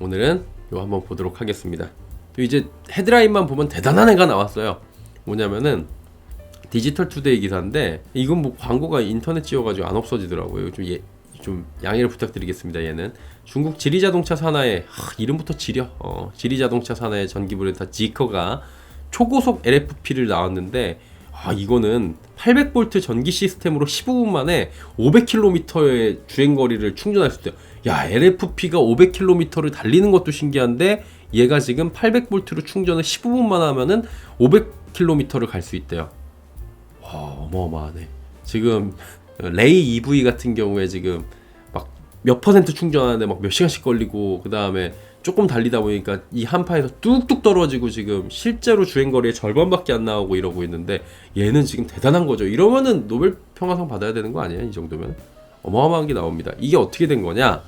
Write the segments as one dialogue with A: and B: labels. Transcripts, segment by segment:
A: 오늘은 요 한번 보도록 하겠습니다. 또 이제 헤드라인만 보면 대단한 애가 나왔어요. 뭐냐면은 디지털 투데이 기사인데 이건 뭐 광고가 인터넷 지어가지고 안 없어지더라고요. 좀, 예, 좀 양해를 부탁드리겠습니다. 얘는 중국 지리자동차 산하의 하, 이름부터 지려 어, 지리자동차 산하의 전기 브랜드 지커가 초고속 LFP를 나왔는데 아 이거는 800V 전기 시스템으로 15분 만에 500km의 주행 거리를 충전할 수 있대요. 야 LFP가 500km를 달리는 것도 신기한데 얘가 지금 800V로 충전을 15분만 하면은 500km를 갈 수 있대요. 와 어마어마하네. 지금 레이 EV 같은 경우에 지금 막 몇 퍼센트 충전하는데 막 몇 시간씩 걸리고 그 다음에 조금 달리다 보니까 이 한파에서 뚝뚝 떨어지고 지금 실제로 주행 거리의 절반밖에 안 나오고 이러고 있는데 얘는 지금 대단한 거죠. 이러면은 노벨 평화상 받아야 되는 거 아니에요? 이 정도면 어마어마한 게 나옵니다. 이게 어떻게 된 거냐?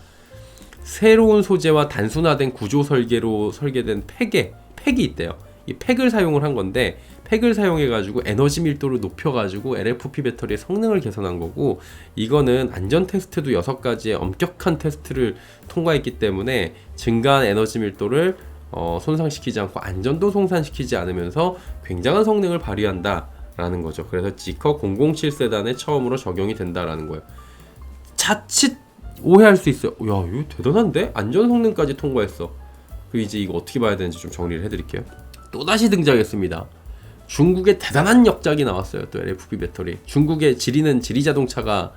A: 새로운 소재와 단순화된 구조 설계로 설계된 팩에 팩이 있대요. 이 팩을 사용을 한 건데 팩을 사용해 가지고 에너지 밀도를 높여 가지고 LFP 배터리의 성능을 개선한 거고 이거는 안전 테스트도 여섯 가지의 엄격한 테스트를 통과했기 때문에 증가한 에너지 밀도를 어, 손상시키지 않고 안전도 손상시키지 않으면서 굉장한 성능을 발휘한다라는 거죠. 그래서 지커 007 세단에 처음으로 적용이 된다라는 거예요. 자칫 오해할 수 있어요. 야, 이거 대단한데? 안전 성능까지 통과했어. 그 이제 이거 어떻게 봐야 되는지 좀 정리를 해드릴게요. 또 다시 등장했습니다. 중국의 대단한 역작이 나왔어요. 또 LFP 배터리. 중국의 지리는 지리 자동차가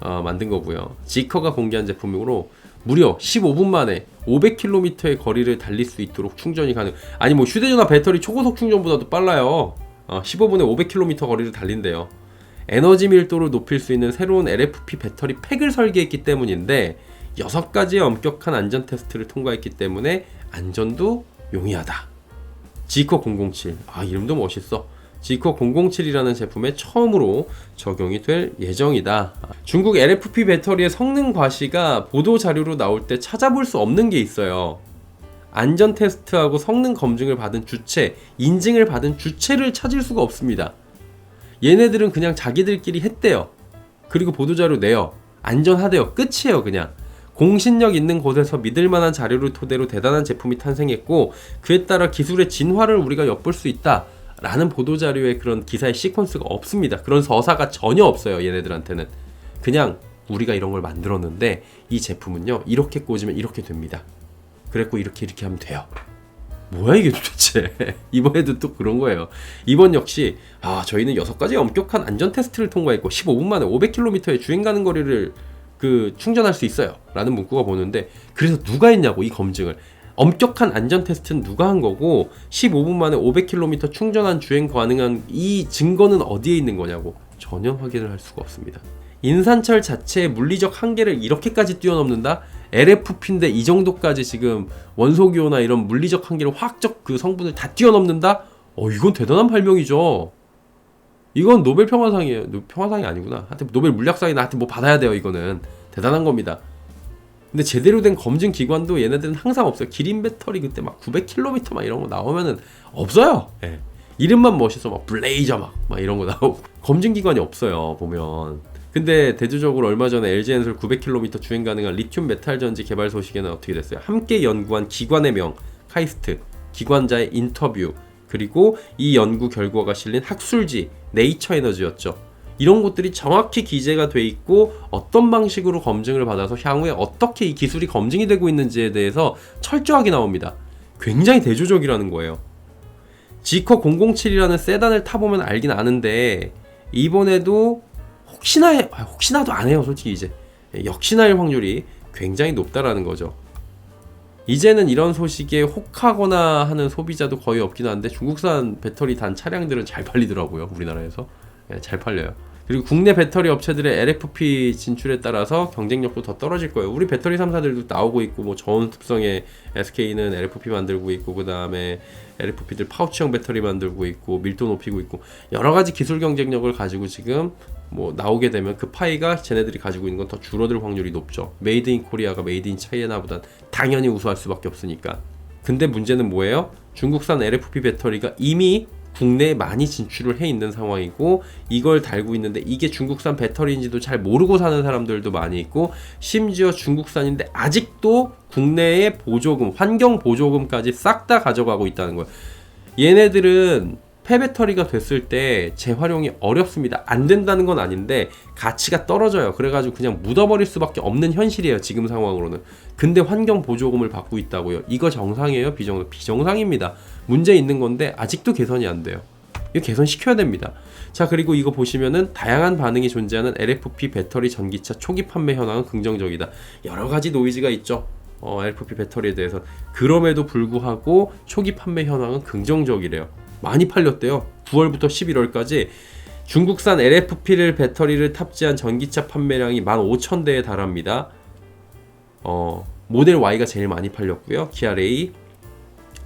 A: 어, 만든 거고요. 지커가 공개한 제품으로 무려 15분 만에 500km의 거리를 달릴 수 있도록 충전이 가능. 아니 뭐 휴대전화 배터리 초고속 충전보다도 빨라요. 어, 15분에 500km 거리를 달린대요. 에너지 밀도를 높일 수 있는 새로운 LFP 배터리 팩을 설계했기 때문인데 여섯 가지의 엄격한 안전 테스트를 통과했기 때문에 안전도 용이하다. 지커 007. 아, 이름도 멋있어. 지커 007이라는 제품에 처음으로 적용이 될 예정이다. 중국 LFP 배터리의 성능 과시가 보도 자료로 나올 때 찾아볼 수 없는 게 있어요. 안전 테스트하고 성능 검증을 받은 주체, 인증을 받은 주체를 찾을 수가 없습니다. 얘네들은 그냥 자기들끼리 했대요. 그리고 보도자료 내요. 안전하대요. 끝이에요, 그냥. 공신력 있는 곳에서 믿을 만한 자료를 토대로 대단한 제품이 탄생했고 그에 따라 기술의 진화를 우리가 엿볼 수 있다. 라는 보도자료의 그런 기사의 시퀀스가 없습니다. 그런 서사가 전혀 없어요, 얘네들한테는. 그냥 우리가 이런 걸 만들었는데 이 제품은요, 이렇게 꽂으면 이렇게 됩니다. 그랬고 이렇게 이렇게 하면 돼요. 뭐야 이게 도대체? 이번에도 또 그런 거예요. 이번 역시 아 저희는 여섯 가지 엄격한 안전 테스트를 통과했고 15분 만에 500km의 주행 가는 거리를 그 충전할 수 있어요. 라는 문구가 보는데 그래서 누가 했냐고 이 검증을. 엄격한 안전 테스트는 누가 한 거고 15분 만에 500km 충전한 주행 가능한 이 증거는 어디에 있는 거냐고 전혀 확인을 할 수가 없습니다. 인산철 자체의 물리적 한계를 이렇게까지 뛰어넘는다? LFP인데 이 정도까지 지금 원소기호나 이런 물리적 한계를 화학적 그 성분을 다 뛰어넘는다? 어, 이건 대단한 발명이죠. 이건 노벨 평화상이에요. 평화상이 아니구나. 하여튼 노벨 물리학상이나 하여튼 뭐 받아야 돼요, 이거는. 대단한 겁니다. 근데 제대로 된 검증 기관도 얘네들은 항상 없어요. 기린 배터리 그때 막 900km 막 이런 거 나오면은 없어요. 예. 이름만 멋있어. 막 블레이저 막, 막 이런 거 나오고. 검증 기관이 없어요, 보면. 근데 대조적으로 얼마 전에 LG엔솔 900km 주행 가능한 리튬 메탈 전지 개발 소식에는 어떻게 됐어요? 함께 연구한 기관의 명 카이스트 기관자의 인터뷰 그리고 이 연구 결과가 실린 학술지 네이처 에너지였죠. 이런 것들이 정확히 기재가 돼 있고 어떤 방식으로 검증을 받아서 향후에 어떻게 이 기술이 검증이 되고 있는지에 대해서 철저하게 나옵니다. 굉장히 대조적이라는 거예요. 지커 007이라는 세단을 타보면 알긴 아는데 이번에도 혹시나 해, 아, 혹시나도 안 해요 솔직히 이제 역시나일 확률이 굉장히 높다라는 거죠. 이제는 이런 소식에 혹하거나 하는 소비자도 거의 없긴 한데 중국산 배터리 단 차량들은 잘 팔리더라고요 우리나라에서 네, 잘 팔려요. 그리고 국내 배터리 업체들의 LFP 진출에 따라서 경쟁력도 더 떨어질 거예요. 우리 배터리 3사들도 나오고 있고 뭐 저온 습성의 SK는 LFP 만들고 있고 그 다음에 LFP들 파우치형 배터리 만들고 있고 밀도 높이고 있고 여러 가지 기술 경쟁력을 가지고 지금 뭐 나오게 되면 그 파이가 쟤네들이 가지고 있는 건 더 줄어들 확률이 높죠. 메이드 인 코리아가 메이드 인 차이나보단 당연히 우수할 수밖에 없으니까. 근데 문제는 뭐예요? 중국산 LFP 배터리가 이미 국내에 많이 진출을 해 있는 상황이고 이걸 달고 있는데 이게 중국산 배터리인지도 잘 모르고 사는 사람들도 많이 있고 심지어 중국산인데 아직도 국내에 보조금, 환경 보조금까지 싹 다 가져가고 있다는 거예요. 얘네들은 폐배터리가 됐을 때 재활용이 어렵습니다. 안 된다는 건 아닌데 가치가 떨어져요. 그래가지고 그냥 묻어버릴 수밖에 없는 현실이에요. 지금 상황으로는. 근데 환경 보조금을 받고 있다고요. 이거 정상이에요? 비정 비정상입니다. 문제 있는 건데 아직도 개선이 안 돼요. 이거 개선시켜야 됩니다. 자 그리고 이거 보시면은 다양한 반응이 존재하는 LFP 배터리 전기차 초기 판매 현황은 긍정적이다. 여러 가지 노이즈가 있죠. 어, LFP 배터리에 대해서 그럼에도 불구하고 초기 판매 현황은 긍정적이래요. 많이 팔렸대요. 9월부터 11월까지 중국산 LFP를 배터리를 탑재한 전기차 판매량이 15,000대에 달합니다. 어, 모델 Y가 제일 많이 팔렸고요. 기아 레이,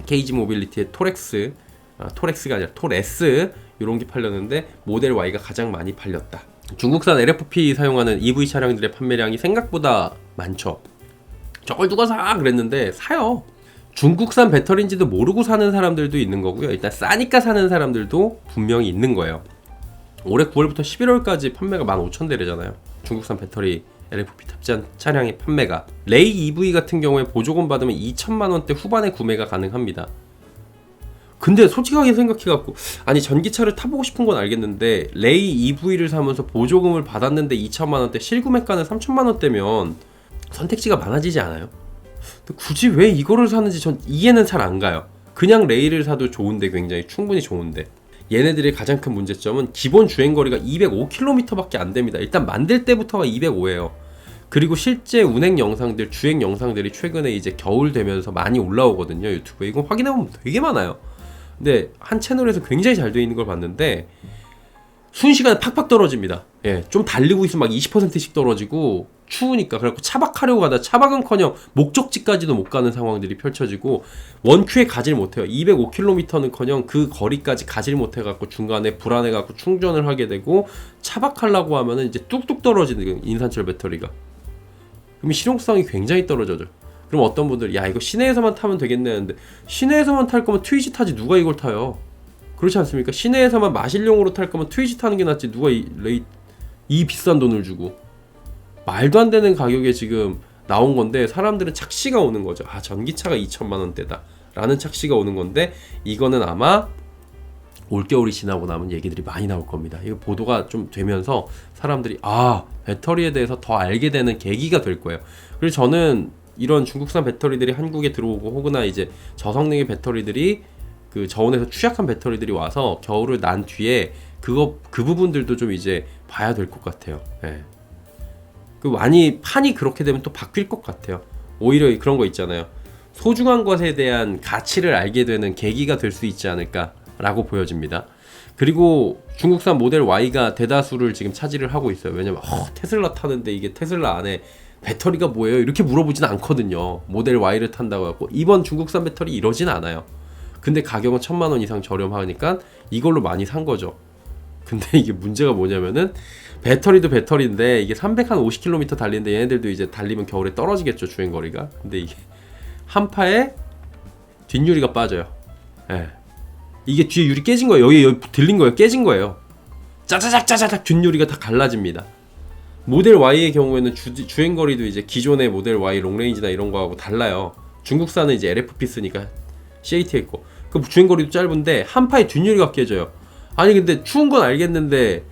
A: KG 모빌리티의 토렉스, 아, 토렉스가 아니라 톨S 이런 게 팔렸는데 모델 Y가 가장 많이 팔렸다. 중국산 LFP 사용하는 EV 차량들의 판매량이 생각보다 많죠. 저걸 누가 사? 그랬는데 사요. 중국산 배터리인지도 모르고 사는 사람들도 있는 거고요. 일단 싸니까 사는 사람들도 분명히 있는 거예요. 올해 9월부터 11월까지 판매가 15,000대래잖아요. 중국산 배터리 LFP 탑재한 차량의 판매가 레이 EV 같은 경우에 보조금 받으면 2천만 원대 후반에 구매가 가능합니다. 근데 솔직하게 생각해갖고 아니 전기차를 타보고 싶은 건 알겠는데 레이 EV를 사면서 보조금을 받았는데 2천만 원대 실구매가는 3천만 원대면 선택지가 많아지지 않아요? 굳이 왜 이거를 사는지 전 이해는 잘 안 가요. 그냥 레일을 사도 좋은데 굉장히 충분히 좋은데 얘네들의 가장 큰 문제점은 기본 주행 거리가 205km밖에 안 됩니다. 일단 만들 때부터가 205예요. 그리고 실제 운행 영상들, 주행 영상들이 최근에 이제 겨울 되면서 많이 올라오거든요. 유튜브에 이거 확인해 보면 되게 많아요. 근데 한 채널에서 굉장히 잘 되어 있는 걸 봤는데 순식간에 팍팍 떨어집니다. 예, 좀 달리고 있으면 막 20%씩 떨어지고 추우니까 그래갖고 차박하려고 가다 차박은커녕 목적지까지도 못 가는 상황들이 펼쳐지고 원큐에 가질 못해요. 205km는커녕 그 거리까지 가질 못해갖고 중간에 불안해갖고 충전을 하게 되고 차박하려고 하면은 이제 뚝뚝 떨어지는 인산철 배터리가. 그럼 실용성이 굉장히 떨어져져. 그럼 어떤 분들 야 이거 시내에서만 타면 되겠네 하는데 시내에서만 탈 거면 트위지 타지 누가 이걸 타요? 그렇지 않습니까? 시내에서만 마실용으로 탈 거면 트위지 타는 게 낫지 누가 이, 레이, 이 비싼 돈을 주고 말도 안 되는 가격에 지금 나온 건데 사람들은 착시가 오는 거죠. 아 전기차가 2천만 원대다 라는 착시가 오는 건데 이거는 아마 올겨울이 지나고 나면 얘기들이 많이 나올 겁니다. 이거 보도가 좀 되면서 사람들이 아 배터리에 대해서 더 알게 되는 계기가 될 거예요. 그리고 저는 이런 중국산 배터리들이 한국에 들어오고 혹은나 이제 저성능의 배터리들이 그 저온에서 취약한 배터리들이 와서 겨울을 난 뒤에 그거 그 부분들도 좀 이제 봐야 될 것 같아요. 예. 그 많이 판이 그렇게 되면 또 바뀔 것 같아요. 오히려 그런 거 있잖아요. 소중한 것에 대한 가치를 알게 되는 계기가 될 수 있지 않을까라고 보여집니다. 그리고 중국산 모델 Y가 대다수를 지금 차지를 하고 있어요. 왜냐면 어, 테슬라 타는데 이게 테슬라 안에 배터리가 뭐예요? 이렇게 물어보진 않거든요. 모델 Y를 탄다고 해고 이번 중국산 배터리 이러진 않아요. 근데 가격은 천만 원 이상 저렴하니까 이걸로 많이 산 거죠. 근데 이게 문제가 뭐냐면은 배터리도 배터리인데 이게 350km 달리는데 얘네들도 이제 달리면 겨울에 떨어지겠죠 주행 거리가. 근데 이게 한 파에 뒷유리가 빠져요. 예. 이게 뒤에 유리 깨진 거예요. 여기 여기 들린 거예요. 깨진 거예요. 짜자작 짜자작 뒷유리가 다 갈라집니다. 모델 Y의 경우에는 주, 주행 거리도 이제 기존의 모델 Y 롱레인지나 이런 거하고 달라요. 중국산은 이제 LFP 쓰니까 CAT 있고 그 주행 거리도 짧은데 한 파에 뒷유리가 깨져요. 아니 근데 추운 건 알겠는데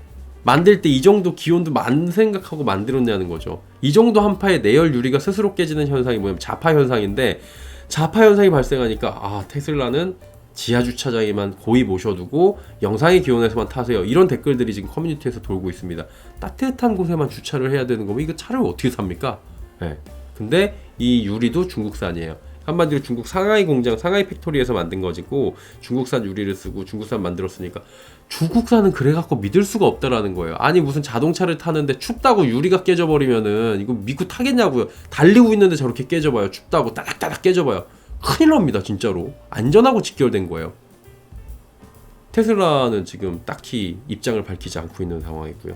A: 만들 때 이 정도 기온도 만 생각하고 만들었냐는 거죠. 이 정도 한파에 내열 유리가 스스로 깨지는 현상이 뭐냐면 자파 현상인데 자파 현상이 발생하니까 아 테슬라는 지하 주차장에만 고이 모셔두고 영상의 기온에서만 타세요. 이런 댓글들이 지금 커뮤니티에서 돌고 있습니다. 따뜻한 곳에만 주차를 해야 되는 거면 이거 차를 어떻게 삽니까? 네. 근데 이 유리도 중국산이에요. 한마디로 중국 상하이 공장, 상하이 팩토리에서 만든 거지고 중국산 유리를 쓰고 중국산 만들었으니까 중국산은 그래갖고 믿을 수가 없다라는 거예요. 아니 무슨 자동차를 타는데 춥다고 유리가 깨져버리면은 이거 믿고 타겠냐고요. 달리고 있는데 저렇게 깨져봐요. 춥다고 따닥따닥 깨져봐요. 큰일 납니다 진짜로. 안전하고 직결된 거예요. 테슬라는 지금 딱히 입장을 밝히지 않고 있는 상황이고요.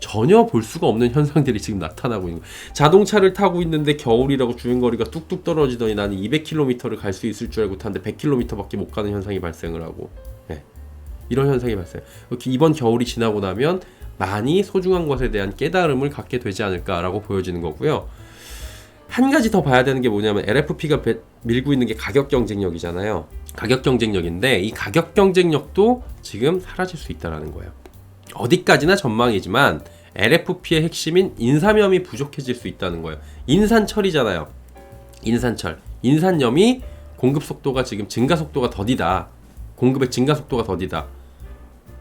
A: 전혀 볼 수가 없는 현상들이 지금 나타나고 있는 거예요. 자동차를 타고 있는데 겨울이라고 주행거리가 뚝뚝 떨어지더니 나는 200km를 갈 수 있을 줄 알고 탔는데 100km밖에 못 가는 현상이 발생을 하고 이런 현상이 발생. 이번 겨울이 지나고 나면 많이 소중한 것에 대한 깨달음을 갖게 되지 않을까라고 보여지는 거고요. 한 가지 더 봐야 되는 게 뭐냐면 LFP가 밀고 있는 게 가격 경쟁력이잖아요. 가격 경쟁력인데 이 가격 경쟁력도 지금 사라질 수 있다라는 거예요. 어디까지나 전망이지만 LFP의 핵심인 인사염이 부족해질 수 있다는 거예요. 인산철이잖아요. 인산철. 인산염이 공급 속도가 지금 증가 속도가 더디다. 공급의 증가 속도가 더디다.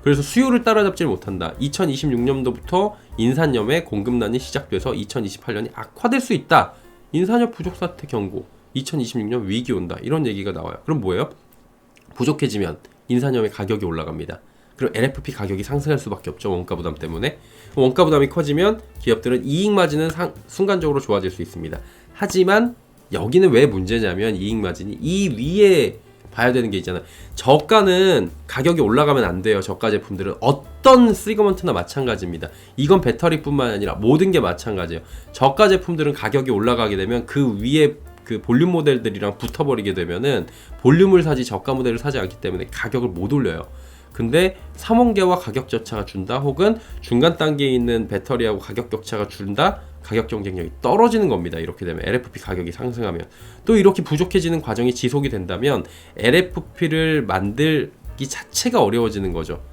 A: 그래서 수요를 따라잡지를 못한다. 2026년도부터 인산염의 공급난이 시작돼서 2028년이 악화될 수 있다. 인산염 부족 사태 경고. 2026년 위기 온다. 이런 얘기가 나와요. 그럼 뭐예요? 부족해지면 인산염의 가격이 올라갑니다. 그럼 LFP 가격이 상승할 수밖에 없죠. 원가 부담 때문에. 원가 부담이 커지면 기업들은 이익 마진은 상, 순간적으로 좋아질 수 있습니다. 하지만 여기는 왜 문제냐면 이익 마진이 이 위에 봐야 되는 게 있잖아요. 저가는 가격이 올라가면 안 돼요. 저가 제품들은 어떤 시그먼트나 마찬가지입니다. 이건 배터리뿐만 아니라 모든 게 마찬가지예요. 저가 제품들은 가격이 올라가게 되면 그 위에 그 볼륨 모델들이랑 붙어버리게 되면은 볼륨을 사지 저가 모델을 사지 않기 때문에 가격을 못 올려요. 근데 3원계와 가격 격차가 준다 혹은 중간 단계에 있는 배터리하고 가격 격차가 준다 가격 경쟁력이 떨어지는 겁니다. 이렇게 되면 LFP 가격이 상승하면 또 이렇게 부족해지는 과정이 지속이 된다면 LFP를 만들기 자체가 어려워지는 거죠.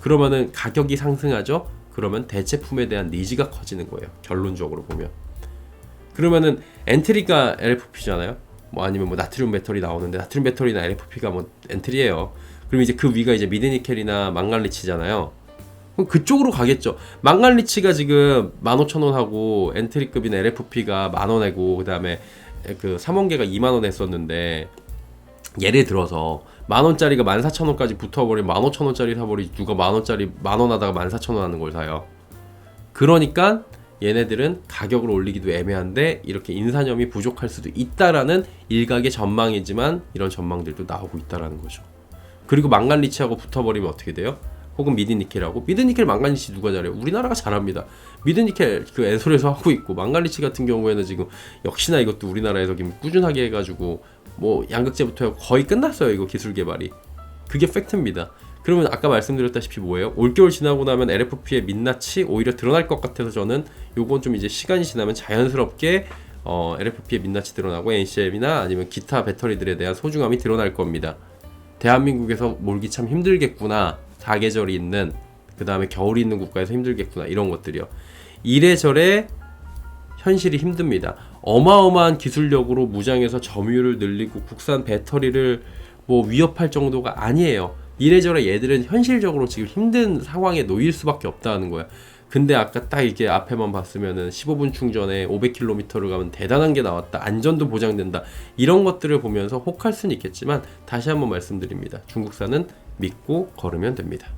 A: 그러면은 가격이 상승하죠. 그러면 대체품에 대한 니즈가 커지는 거예요. 결론적으로 보면. 그러면은 엔트리가 LFP잖아요. 뭐 아니면 뭐 나트륨 배터리 나오는데 나트륨 배터리나 LFP가 뭐 엔트리예요. 그럼 이제 그 위가 이제 미드니켈이나 망간리치잖아요. 그럼 그쪽으로 가겠죠. 망간리치가 지금 15,000원 하고 엔트리급인 LFP가 만원이고 그다음에 그 3원계가 2만 원 했었는데 예를 들어서 만 원짜리가 14,000원까지 붙어버리면 15,000원짜리 사버리 누가 만 원짜리 만 원 하다가 14,000원 하는 걸 사요. 그러니까 얘네들은 가격을 올리기도 애매한데 이렇게 인산염이 부족할 수도 있다라는 일각의 전망이지만 이런 전망들도 나오고 있다라는 거죠. 그리고 망간리치하고 붙어버리면 어떻게 돼요? 혹은 미드니켈하고 미드니켈 망간리치 누가 잘해요? 우리나라가 잘합니다. 미드니켈 그 엔솔에서 하고 있고 망간리치 같은 경우에는 지금 역시나 이것도 우리나라에서 꾸준하게 해가지고 뭐 양극재부터 거의 끝났어요 이거 기술 개발이 그게 팩트입니다. 그러면 아까 말씀드렸다시피 뭐예요? 올겨울 지나고 나면 LFP의 민낯이 오히려 드러날 것 같아서 저는 요건 좀 이제 시간이 지나면 자연스럽게 어, LFP의 민낯이 드러나고 NCM이나 아니면 기타 배터리들에 대한 소중함이 드러날 겁니다. 대한민국에서 몰기 참 힘들겠구나. 사계절이 있는 그 다음에 겨울이 있는 국가에서 힘들겠구나 이런 것들이요. 이래저래 현실이 힘듭니다. 어마어마한 기술력으로 무장해서 점유율을 늘리고 국산 배터리를 뭐 위협할 정도가 아니에요. 이래저래 얘들은 현실적으로 지금 힘든 상황에 놓일 수밖에 없다는 거야. 근데 아까 딱 이게 앞에만 봤으면은 15분 충전에 500km를 가면 대단한 게 나왔다. 안전도 보장된다. 이런 것들을 보면서 혹할 수는 있겠지만 다시 한번 말씀드립니다. 중국산은 믿고 걸으면 됩니다.